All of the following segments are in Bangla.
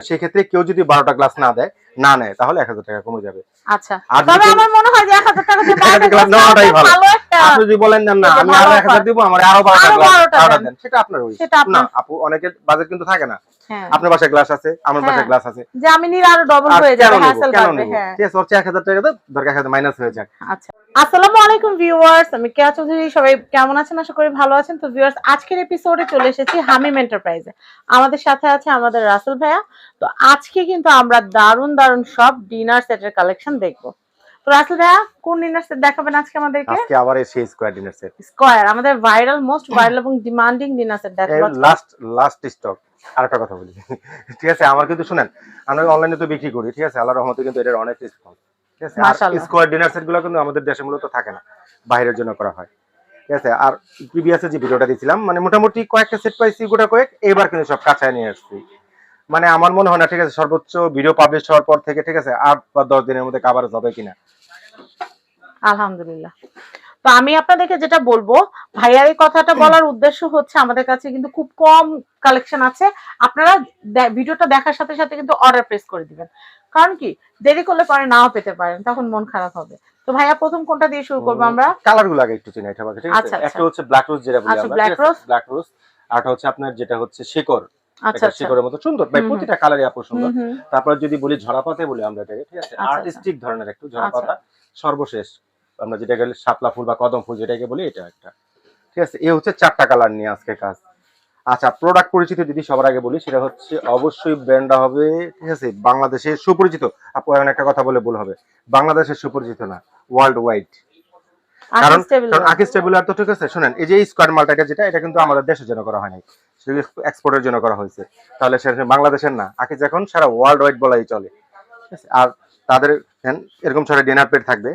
সেক্ষেত্রে কেউ যদি বারোটা গ্লাস না দেয় না নেয় তাহলে এক হাজার টাকা কমে যাবে। আচ্ছা। তবে আমার মনে হয় যে 1000 টাকা দিয়ে 12 টা glass glass নেওয়াটাই নেওয়াটা ভালো। ভালো আপনি যদি বলেন না না আমি আরও এক হাজার দিব আমার আরও বারোটা আরও গ্লাস বারোটা বারোটা দেন। দেন সেটা আপনার ওই না আপু অনেকের বাজেট কিন্তু থাকে না। হ্যাঁ। আপনার বাসায় গ্লাস আছে আমার বাসায় হ্যাঁ। গ্লাস আছে। যে আমি নিলে আরও ডবল হয়ে যাবে হ্যাসেল বাড়বে হ্যাঁ। ঠিক আছে ওর চেয়ে এক হাজার টাকা দাও দরকার এক হাজার মাইনাস হয়ে যাক। আচ্ছা। আসসালামু আলাইকুম ভিউয়ার্স আমি কেয়া চৌধুরী সবাই কেমন আছেন? আশা করি ভালো আছেন। তো ভিউয়ার্স আজকের এপিসোডে চলে এসেছি হামিম এন্টারপ্রাইজে আমাদের সাথে আছে আমাদের রাসেল ভাইয়া। তো আজকে কিন্তু আমরা দারুণ দারুণ সব ডিনার সেটের কালেকশন দেখব। তো রাসেল ভাইয়া কোন ডিনার সেট দেখাবেন আজকে আমাদেরকে? আজকে আবার এই সেই স্কোয়ার ডিনার সেট স্কয়ার আমাদের ভাইরাল মোস্ট ভাইরাল এবং ডিমান্ডিং ডিনার সেট দেখাবো লাস্ট লাস্ট স্টক আর একটা কথা বলি। ঠিক আছে আমার কিন্তু শুনেন আমরা অনলাইনে তো বিক্রি করি ঠিক আছে? আল্লাহর রহমতে কিন্তু এটার অনেক স্টক ঠিক আছে আর। স্কোয়ার ডিনার সেটগুলো কিন্তু আমাদের দেশে মূলত থাকে না বাইরের জন্য করা হয়। ঠিক আছে আর প্রিভিয়াসে যে ভিডিওটা দিয়েছিলাম মানে মোটামুটি কয়েকটা সেট পাইছি গোটা কয়েক এবার কিন্তু সব কাছায় নিয়ে আসছি। মানে আমার মনে হয় না ঠিক আছে সর্বোচ্চ ভিডিও পাবলিশ হওয়ার পর থেকে ঠিক আছে আট বা দশ দিনের মধ্যে কাভারেজ হবে কিনা। আলহামদুলিল্লাহ। তো আমি আপনাদেরকে যেটা বলব ভাইয়ার এই কথাটা বলার উদ্দেশ্য হচ্ছে আমাদের কাছে কিন্তু খুব কম কালেকশন আছে। আপনারা ভিডিওটা দেখার সাথে সাথে কিন্তু অর্ডার প্রেস করে দিবেন। কারণ কি দেরি করলে পরে নাও পেতে পারেন তখন মন খারাপ হবে। তো ভাইয়া প্রথম কোনটা দিয়ে শুরু করব আমরা? কালারগুলো আগে একটু চিনি এটা ঠিক আছে? আচ্ছা, আচ্ছা। একটা হচ্ছে ব্ল্যাক রোজ যেটা বলি আচ্ছা, আমরা black rose। ব্ল্যাক রোজ আরটা হচ্ছে আপনার যেটা হচ্ছে শেকর আচ্ছা এটা আচ্ছা। মতো সুন্দর। ভাই। প্রতিটা কালারই আপু সুন্দর। তারপর যদি বলি ঝরাপাতে বলি আমরা এটাকে ঠিক আছে? আচ্ছা, আর্টিস্টিক ধরনের একটু ঝরাপাতা। সর্বশেষ আমরা যেটাকে শাপলা ফুল বা কদম ফুল যেটাকে বলি এটা একটা। ঠিক আছে? এই হচ্ছে চারটা কালার নিয়ে আজকে কাজ। আচ্ছা প্রোডাক্ট পরিচিতি যদি সবার আগে বলি সেটা হচ্ছে অবশ্যই ব্র্যান্ডটা হবে ঠিক আছে? বাংলাদেশের সুপরিচিত। আপু এমন একটা কথা বলে ভুল হবে। বাংলাদেশের সুপরিচিত না ওয়ার্ল্ড ওয়াইড কারণ আকিস টেবুলার তো ঠিক আছে? শুনেন এই যে স্কোয়ার মালটা যেটা এটা কিন্তু আমাদের দেশের জন্য করা হয়নি সেটা এক্সপোর্টের জন্য করা হয়েছে। তাহলে সেটা বাংলাদেশের না আকিস এখন সারা ওয়ার্ল্ড ওয়াইড বলাই চলে। ঠিক আছে? আর তাদের এরকম ছটা ডিনার প্লেট থাকবে।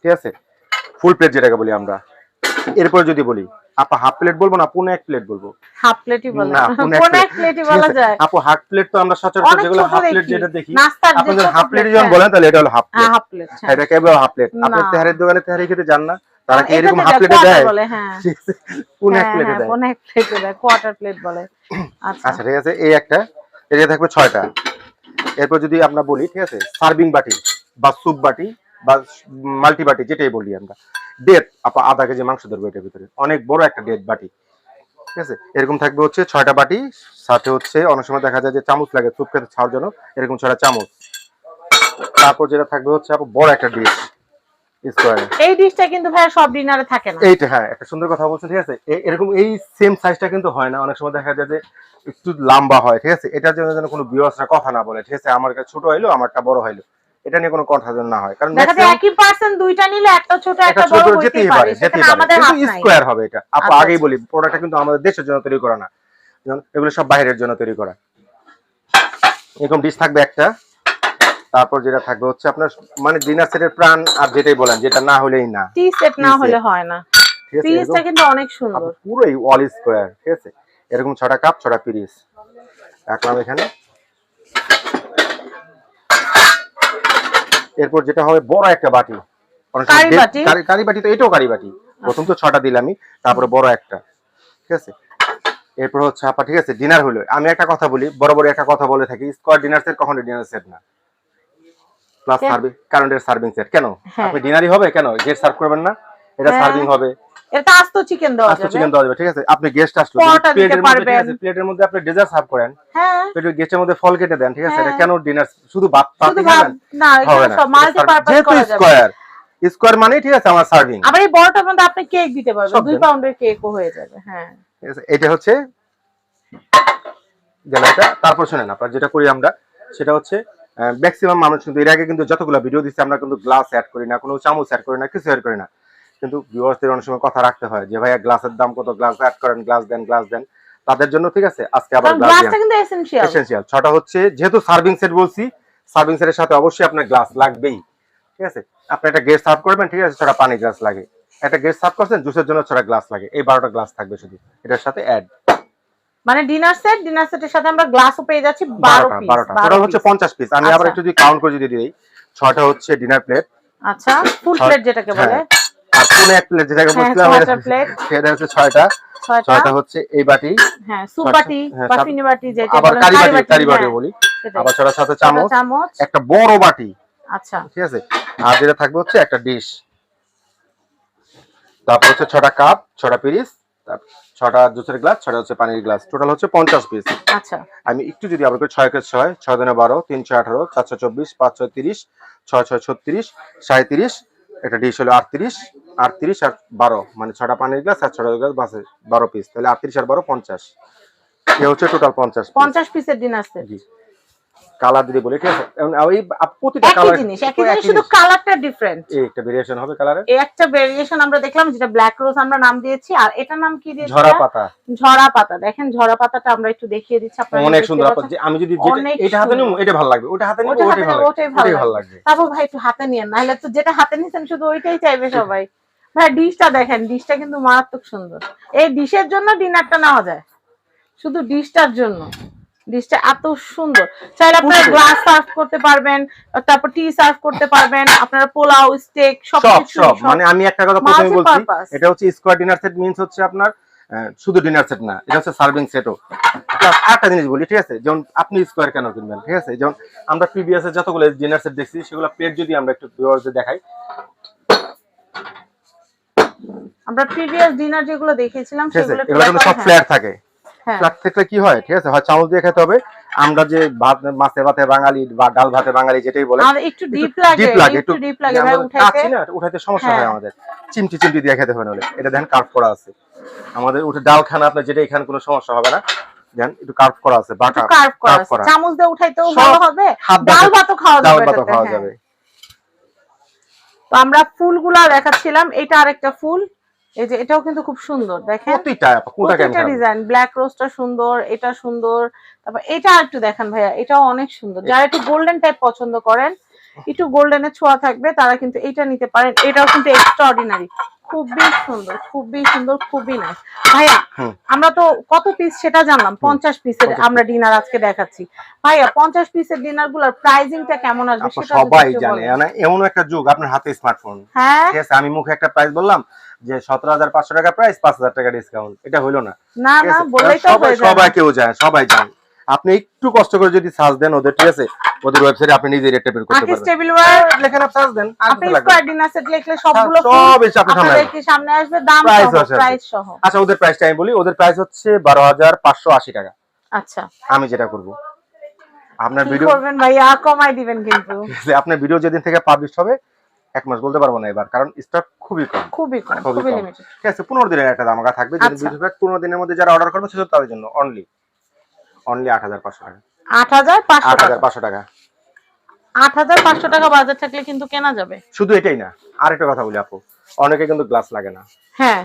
ঠিক আছে? ফুল প্লেট যেটাকে বলি আমরা। এরপরে যদি বলি আপা হাফ প্লেট বলব না পুনে এক প্লেট বলব? হাফ প্লেটই বলে না, এক? প্লেটই বলা যায়। আপু হাফ প্লেট তো আমরা সচরাচর যেগুলো হাফ প্লেট যেটা দেখি আপনি হাফ প্লেট যখন হ্যাঁ। বলেন তাহলে এটা হলো হাফ হ্যাঁ প্লেট হাফ প্লেট এটা কেবল হাফ প্লেট আপনি তেহারের দোকানে তেহারি খেতে যান না? তারা কি এরকম হাফ প্লেটে দেয়? বলে হ্যাঁ। কোন এক হ্যাঁ, প্লেটে হ্যাঁ, দেয়? কোন এক প্লেটে দেয় কোয়ার্টার প্লেট বলে। আচ্ছা। আচ্ছা ঠিক আছে এই একটা যে থাকবে ছয়টা। এরপর যদি আমরা বলি ঠিক আছে সার্ভিং বাটি বা স্যুপ বাটি বা মাল্টি বাটি যেটাই বলি আমরা। ডেট আপা আধা কেজি মাংস ধরবে এটার ভিতরে। অনেক বড় একটা ডেট বাটি। ঠিক আছে এরকম থাকবে হচ্ছে ছয়টা বাটি সাথে হচ্ছে অনেক সময় দেখা যায় যে চামচ লাগে স্যুপ খেতে ছাড়ার জন্য এরকম ছয়টা চামচ। তারপর যেটা থাকবে হচ্ছে আপু বড় একটা ডিশ এই ডিশটা কিন্তু ভাইয়া সব ডিনারে থাকে না। এইটা হ্যাঁ একটা সুন্দর কথা বলছেন ঠিক আছে? এরকম এই সেম সাইজটা কিন্তু হয় না। অনেক সময় দেখা যায় যে একটু লম্বা হয় ঠিক আছে? এটার জন্য যেন কোনো কথা না বলে ঠিক আছে? আমার কাছে ছোট হইল আমারটা বড় হইল। এটা নিয়ে কোনো কথা যেন না হয়। কারণ দেখা যায় একই পার্সন দুইটা নিলে একটা ছোট একটা একটা বড় যেতেই পারে। পারে যেতেই পারে। কিন্তু নাই। স্কোয়ার হবে এটা। আপু আচ্ছা, আগেই আচ্ছা। বলি প্রোডাক্টটা কিন্তু আমাদের দেশের জন্য তৈরি করা না। এগুলো সব বাইরের জন্য তৈরি করা। এরকম ডিশ থাকবে একটা। তারপর যেটা থাকবে হচ্ছে আপনার মানে ডিনার সেটের প্রাণ আর যেটাই বলেন যেটা না হলেই না। টি সেট না হলে হয় না। পিসটা কিন্তু অনেক সুন্দর। পুরোই অল স্কোয়ার ঠিক আছে? এরকম ছটা কাপ ছটা পিরিস রাখলাম এখানে। এরপর যেটা হবে বড় একটা বাটি। কারি বাটি? কারি- কারি বাটি তো এটাও কারি বাটি। প্রথম তো ছটা দিলামই তারপরে বড় একটা। ঠিক আছে? এরপর হচ্ছে আপা ঠিক আছে ডিনার হলো। আমি একটা কথা বলি বড় বড় একটা কথা বলে থাকি স্কোয়ার ডিনার সেট কখনো ডিনার সেট না। প্লাস কেন? সার্ভিং কারণ এটা সার্ভিং সেট কেন? হ্যাঁ। আপনি ডিনারই হবে কেন? গেট সার্ভ করবেন না। এটা হ্যাঁ। সার্ভিং হবে। এটা আস্ত চিকেন দেওয়া আস্ত চিকেন দেওয়া যাবে ঠিক আছে? আপনি গেস্ট আসলো প্লেটের মধ্যে আছে প্লেটের মধ্যে আপনি ডেজার্ট সার্ভ করেন হ্যাঁ। প্লেটের গেস্টের মধ্যে ফল কেটে দেন ঠিক আছে? এটা হ্যাঁ। কেন ডিনার শুধু ভাত ভাব খাবেন? না না। সব মাল্টি পারপাস করা যাবে। স্কোয়ার স্কোয়ার মানে ঠিক আছে আমার সার্ভিং আবার এই বড়টার মধ্যে আপনি কেক দিতে পারবেন। সব দুই পাউন্ডের কেকও হয়ে যাবে হ্যাঁ। ঠিক আছে? এটা হচ্ছে গেল এটা তারপর শুনেন আপনার যেটা করি আমরা সেটা হচ্ছে ম্যাক্সিমাম মানুষ কিন্তু এর আগে কিন্তু যতগুলো ভিডিও দিচ্ছে আমরা কিন্তু গ্লাস অ্যাড করি না কোনো চামচ অ্যাড করি না কিছু অ্যাড করি না। কিন্তু ভিউয়ার্সদের অনেক সময় কথা রাখতে হয় যে ভাইয়া গ্লাসের দাম কত? গ্লাস অ্যাড করেন গ্লাস দেন গ্লাস দেন। তাদের জন্য ঠিক আছে আজকে আবার গ্লাসটা কিন্তু এসেনশিয়াল এসেনশিয়াল ছটা হচ্ছে যেহেতু সার্ভিং সেট বলছি সার্ভিং সেটের সাথে অবশ্যই আপনার গ্লাস লাগবেই। ঠিক আছে? আপনি একটা গেস্ট সার্ভ করবেন ঠিক আছে ছটা পানি গ্লাস লাগে। একটা গেস্ট সার্ভ করছেন জুসের জন্য ছটা গ্লাস লাগে। এই বারোটা গ্লাস থাকবে শুধু। এটার সাথে অ্যাড মানে ডিনার সেট ডিনার সেটের সাথে আমরা গ্লাসও পেয়ে যাচ্ছি 12 বারোটা পিস বারোটা। টোটাল হচ্ছে পঞ্চাশ পিস আমি আবার আচ্ছা। একটু যদি কাউন্ট করে যদি দিই ছয়টা হচ্ছে ডিনার প্লেট আচ্ছা ফুল প্লেট যেটাকে বলে। হ্যাঁ। আর কোনে এক প্লেট যেটাকে হ্যাঁ, বলছিলাম ছয়টা plate। সেটা হচ্ছে ছয়টা। ছয়টা। হচ্ছে এই বাটি। হ্যাঁ সুপ বাটি হ্যাঁ, বা ফিনি বাটি যেটা আবার কারি বাটি কারি বাটি হ্যাঁ। বলি। আবার ছটার সাথে চামচ চামচ। একটা বড় বাটি। আচ্ছা। ঠিক আছে? আর যেটা থাকবে হচ্ছে একটা ডিশ তারপর হচ্ছে ছটা কাপ ছটা পিরিস তারপর ছটা জুসের গ্লাস ছটা হচ্ছে পানির গ্লাস টোটাল হচ্ছে পঞ্চাশ পিস আচ্ছা। আমি একটু যদি আবার ছয় কে ছয় ছয় দিনে বারো তিন ছয় আঠারো চার ছয় চব্বিশ পাঁচ ছয় তিরিশ ছয় ছয় ছত্রিশ সাঁত্রিশ একটা ডিশ হলো আটত্রিশ আটত্রিশ আর বারো। মানে ছটা পানির গ্লাস আর ছটা গ্লাস বাসে বারো পিস তাহলে আটত্রিশ আর বারো পঞ্চাশ। এ হচ্ছে টোটাল পঞ্চাশ পঞ্চাশ পিসের ডিনার সেট জি। কালার বলি ঠিক আছে? ওই প্রতিটা কালার জিনিস একই জিনিস শুধু কালারটা ডিফারেন্ট এই একটা ভেরিয়েশন হবে কালারের এই একটা ভেরিয়েশন আমরা দেখলাম যেটা ব্ল্যাক রোজ আমরা নাম দিয়েছি আর এটার নাম কি দিয়েছি? ঝরা পাতা। ঝরা পাতা। দেখেন ঝরা পাতাটা আমরা একটু দেখিয়ে দিচ্ছি আপনারা অনেক সুন্দর। আপা, আমি যদি এটা হাতে সুন্দর। এটা ভালো লাগবে। ওটা হাতে ওটা ওটাই ভালো লাগবে। তারপর ভাই একটু হাতে নিয়েন নাহলে তো যেটা হাতে নিছেন শুধু ওইটাই চাইবে সবাই। ভাই ডিশটা দেখেন ডিশটা কিন্তু মারাত্মক সুন্দর। এই ডিশের জন্য ডিনারটা নেওয়া যায়। শুধু ডিশটার জন্য। ডিশটা এত সুন্দর। চাইলে আপনারা গ্লাস সার্ভ করতে পারবেন তারপর টি সার্ভ করতে পারবেন আপনারা পোলাও স্টেক সব সব। মানে আমি একটা কথা প্রথমে বলছি এটা হচ্ছে স্কোয়ার ডিনার সেট মিন্স হচ্ছে আপনার শুধু ডিনার সেট না এটা হচ্ছে সার্ভিং সেটও প্লাস আরেকটা জিনিস বলি ঠিক আছে? যেমন আপনি স্কোয়ার কেন কিনবেন ঠিক আছে? যেমন আমরা প্রিভিয়াস যতগুলো ডিনার সেট দেখছি সেগুলো প্লেট যদি আমরা একটু দেখাই। আমরা প্রিভিয়াস ডিনার যেগুলো দেখেছিলাম সেগুলো এগুলো সব ফ্ল্যাট থাকে। হ্যাঁ। ফ্ল্যাট থাকলে কি হয়? ঠিক আছে? হয় চামচ দিয়ে খেতে হবে। আমরা যে ভাত মাছে ভাতে বাঙালি বা ডাল ভাতে বাঙালি যেটাই বলে একটু ডিপ লাগে একটু একটু ডিপ লাগে উঠাইতে। কাটছি না উঠাইতে সমস্যা হয় হ্যাঁ। আমাদের। চিমটি চিমটি দিয়ে খেতে হবে নাহলে। এটা দেখেন কার্ভ করা আছে। আমাদের উঠে ডাল খানা আপনার যেটা এখানে কোনো সমস্যা হবে না। দেন একটু কার্ভ করা আছে বাঁকা কার্ভ করা carve আছে। করা। চামচ দিয়ে উঠাইতেও ভালো হবে। ডাল ভাতও খাওয়া ডাল ভাতও খাওয়া হ্যাঁ। যাবে। তো আমরা ফুলগুলা দেখাচ্ছিলাম। এটা আরেকটা ফুল। এই যে এটাও কিন্তু খুব সুন্দর দেখেন? প্রতিটা প্রতিটা ডিজাইন ব্ল্যাক রোজটা সুন্দর এটা সুন্দর তারপর এটা একটু দেখেন ভাইয়া এটাও অনেক সুন্দর। যারা একটু গোল্ডেন টাইপ পছন্দ করেন একটু গোল্ডেনের ছোঁয়া থাকবে তারা কিন্তু এটা নিতে পারেন এটাও কিন্তু এক্সট্রা অর্ডিনারি খুবই সুন্দর খুবই সুন্দর খুবই নাইস ভাইয়া আমরা তো কত পিস সেটা জানলাম পঞ্চাশ পিসের আমরা ডিনার আজকে দেখাচ্ছি। ভাইয়া পঞ্চাশ পিসের ডিনারগুলার প্রাইসিংটা কেমন আসবে সেটা সবাই জানে মানে এমন একটা যুগ আপনার হাতে স্মার্টফোন হ্যাঁ? আমি মুখে একটা প্রাইস বললাম যে সতেরো হাজার পাঁচশো টাকা প্রাইস পাঁচ হাজার টাকা ডিসকাউন্ট এটা হইল না। সবাই সবাই কেউ যায় সবাই জানে আপনি একটু কষ্ট করে যদি সার্চ দেন ওদের ঠিক আছে? ওদের ওয়েবসাইটে আপনি নিজে রেট টেবিল করতে পারবেন। টেবিল ওয়্যার লেখেন আপনি সার্চ দেন আপনি কিছু লাগবে ডিনার সেট লিখলে সবগুলো সব এসে আপনার সামনে আসবে। কি সামনে আসবে? দাম সহ প্রাইস সহ। আচ্ছা ওদের প্রাইসটা আমি বলি। ওদের প্রাইস হচ্ছে বারো হাজার পাঁচশো আশি টাকা। আচ্ছা। আমি যেটা করব। আপনার ভিডিও করবেন ভাইয়া? কমাই দিবেন কিন্তু। আপনার ভিডিও যেদিন থেকে পাবলিশ হবে এক মাস বলতে পারব না এবার কারণ স্টক খুবই কম। খুবই কম খুবই লিমিটেড ঠিক আছে পনেরো দিনের একটা দাম আগা থাকবে যদি আচ্ছা। বেশিরভাগ পনেরো দিনের মধ্যে যারা অর্ডার করবে সেসব তাদের জন্য অনলি অনলি আট হাজার পাঁচশো টাকা। আট হাজার পাঁচশো আট টাকা। হাজার পাঁচশো টাকা। আট হাজার পাঁচশো টাকা বাজেট থাকলে কিন্তু কেনা যাবে। শুধু এটাই না আরেকটা কথা বলি আপু অনেকে কিন্তু গ্লাস লাগে না। হ্যাঁ।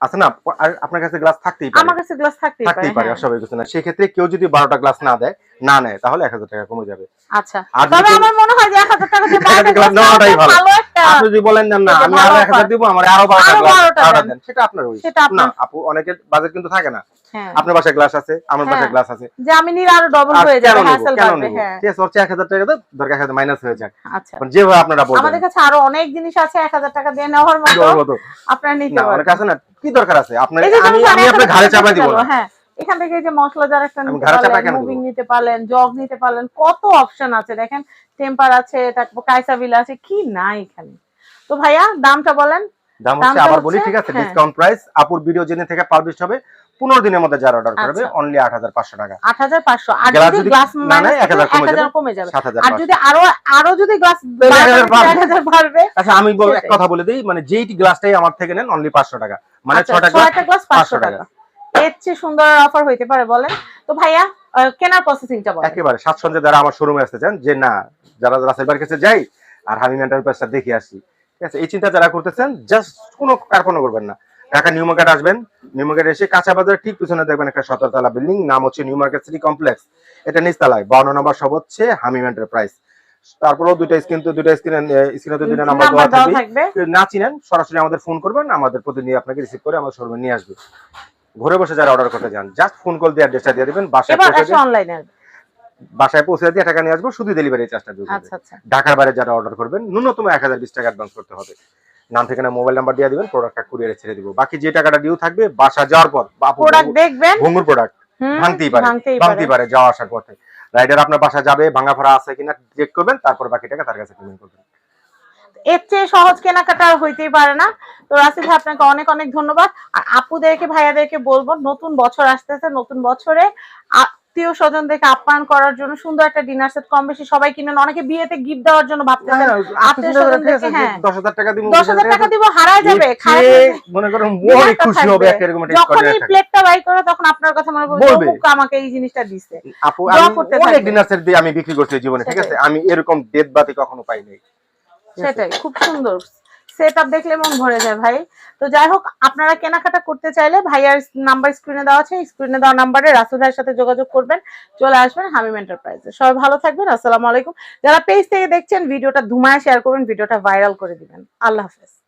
আছে না আর আপনার কাছে গ্লাস থাকতেই আমার কাছে গ্লাস থাকতেই পারে থাকতেই পারে হ্যাঁ। অস্বাভাবিক কিছু না। সেক্ষেত্রে কেউ যদি বারোটা গ্লাস না দেয় না নেয় তাহলে এক হাজার টাকা কমে যাবে। আচ্ছা। তবে আমার মনে হয় যে এক হাজার টাকা দিয়ে এক হাজার বারোটা গ্লাস glass নেওয়াটাই ভালো। আপনি যদি বলেন না না আমি আরও এক হাজার offer। দিব আমার আরও বারোটা আরও গ্লাস বারোটা বারোটা দেন। সেটা আপনার ওই না আপু অনেকের বাজেট কিন্তু থাকে না। হ্যাঁ। আপনার বাসায় গ্লাস আছে আমার বাসায় হ্যাঁ। গ্লাস আছে। যে আমি নিলে আরও ডবল হয়ে যাবে হ্যাসেল বাড়বে হ্যাঁ। ঠিক আছে হচ্ছে এক হাজার টাকা দাও দরকার হাজার মাইনাস হয়ে যাক। আচ্ছা। যেভাবে আপনারা বলবেন। আমাদের কাছে আরও অনেক জিনিস আছে এক হাজার টাকা দিয়ে নেওয়ার মতো। আপনারা নিতে পারেন অনেক আছে না কি দরকার আছে? আপনার আমি আমি আপনার ঘরে ঘাড়ে চাপা দিব না। হ্যাঁ এখান থেকে যে মশলা যার একটা মুভিং নিতে পারলেন জগ নিতে পারলেন কত অপশন আছে? দেখেন টেম্পার আছে তারপর কাইসাবিল আছে কি নাই এখানে? তো ভাইয়া দামটা বলেন দাম হচ্ছে আবার বলি ঠিক আছে হ্যাঁ। ডিসকাউন্ট প্রাইস আপুর ভিডিও যেদিন থেকে পাবলিশ হবে পনেরো দিনের মধ্যে যারা অর্ডার করবে আচ্ছা। অনলি আট হাজার পাঁচশো টাকা আট হাজার পাঁচশো আর যদি গ্লাস না মাইনাস এক হাজার কমে যাবে। সাত হাজার আর যদি আরও আরও যদি গ্লাস বাড়বে। আচ্ছা আমি এক কথা বলে দিই মানে যেই গ্লাসটাই আমার থেকে নেন অনলি পাঁচশো টাকা মানে আচ্ছা, ছটা গ্লাস পাঁচশো টাকা এর চেয়ে সুন্দর অফার হইতে পারে বলেন তো ভাইয়া কেনার প্রসেসিংটা বলেন একেবারে সাতসঞ্জে যারা আমার শোরুমে আসতে চান যে না যারা রাসেল বাড়ির কাছে যাই আর হামিম এন্টারপ্রাইজটা দেখে আসি ঠিক আছে এই চিন্তা যারা করতেছেন জাস্ট কোনো কার্পণ্য করবেন না। ঢাকা নিউ মার্কেট আসবেন নিউ মার্কেট এসে কাঁচা বাজার ঠিক পিছনে দেখবেন একটা সতেরোতলা বিল্ডিং নাম হচ্ছে নিউ মার্কেট সিটি কমপ্লেক্স। এটা নিচতলায় বাউন্ন নম্বর সব হচ্ছে হামিম এন্টারপ্রাইজ তারপরেও দুইটা স্ক্রিন তো দুইটা স্ক্রিনে স্ক্রিনে তো দুইটা নাম্বার দেওয়া থাকবে। না চিনেন সরাসরি আমাদের ফোন করবেন আমাদের প্রতিনিধি আপনাকে রিসিভ করে আমাদের শোরুমে নিয়ে আসবে। ঘরে বসে যারা অর্ডার করতে চান জাস্ট ফোন কল দিয়ে অ্যাড্রেসটা দিয়ে দিবেন বাসায় পৌঁছে অনলাইনে বাসায় পৌঁছে দিয়ে টাকা নিয়ে আসব শুধু ডেলিভারি চার্জটা দিয়ে ঢাকার বাইরে যারা অর্ডার করবেন ন্যূনতম এক হাজার বিশ টাকা অ্যাডভান্স করতে হবে। নাম ঠিকানা মোবাইল নাম্বার দিয়ে দিবেন প্রোডাক্টটা কুরিয়ারে ছেড়ে দিব। বাকি যে টাকাটা ডিউ থাকবে বাসা যাওয়ার পর প্রোডাক্ট দেখবেন। ভঙ্গুর প্রোডাক্ট ভাঙতেই পারে। ভাঙতেই পারে। যাওয়া আসার পথে। রাইডার আপনার বাসা যাবে ভাঙা ফোড়া আছে কিনা চেক করবেন তারপর বাকি টাকা তার কাছে পেমেন্ট করবেন। এর চেয়ে সহজ কেনাকাটা হইতেই পারে না। তো রাসিল ভাই আপনাকে অনেক অনেক ধন্যবাদ। আর আপুদেরকে ভাইয়াদেরকে বলব নতুন বছর আসতেছে নতুন বছরে আত্মীয় স্বজনদেরকে আপ্যায়ন করার জন্য সুন্দর একটা ডিনার সেট কম বেশি সবাই কিনেন। অনেকে বিয়েতে গিফট দেওয়ার জন্য ভাবতেছেন। আত্মীয়-স্বজনদেরকে, হ্যাঁ। দশ হাজার টাকা দিব দশ হাজার টাকা দিব হারায় যাবে মনে করেন খুশি হবে। এরকম একটা যখন এই প্লেটটা বাই করে তখন আপনার কথা মনে পড়বে বলবে। আমাকে এই জিনিসটা দিছে। আপু আমি অনেক ডিনার সেট দিয়ে আমি বিক্রি করছি জীবনে ঠিক আছে? আমি এরকম ডেট বাতি কখনো পাই নাই। সেটাই খুব সুন্দর। সেট আপ দেখলে মন ভরে যায় ভাই। তো যাই হোক, আপনারা কেনাকাটা করতে চাইলে ভাইয়ার নাম্বার স্ক্রিনে দেওয়া আছে স্ক্রিনে দেওয়া নাম্বারে রাসুল ভাইয়ের সাথে যোগাযোগ করবেন, চলে আসবেন হামিম এন্টারপ্রাইজে সবাই ভালো থাকবেন, আসসালামু আলাইকুম। যারা পেজ থেকে দেখছেন, ভিডিওটা ধুমায় শেয়ার করবেন, ভিডিওটা ভাইরাল করে দিবেন। আল্লাহ হাফেজ।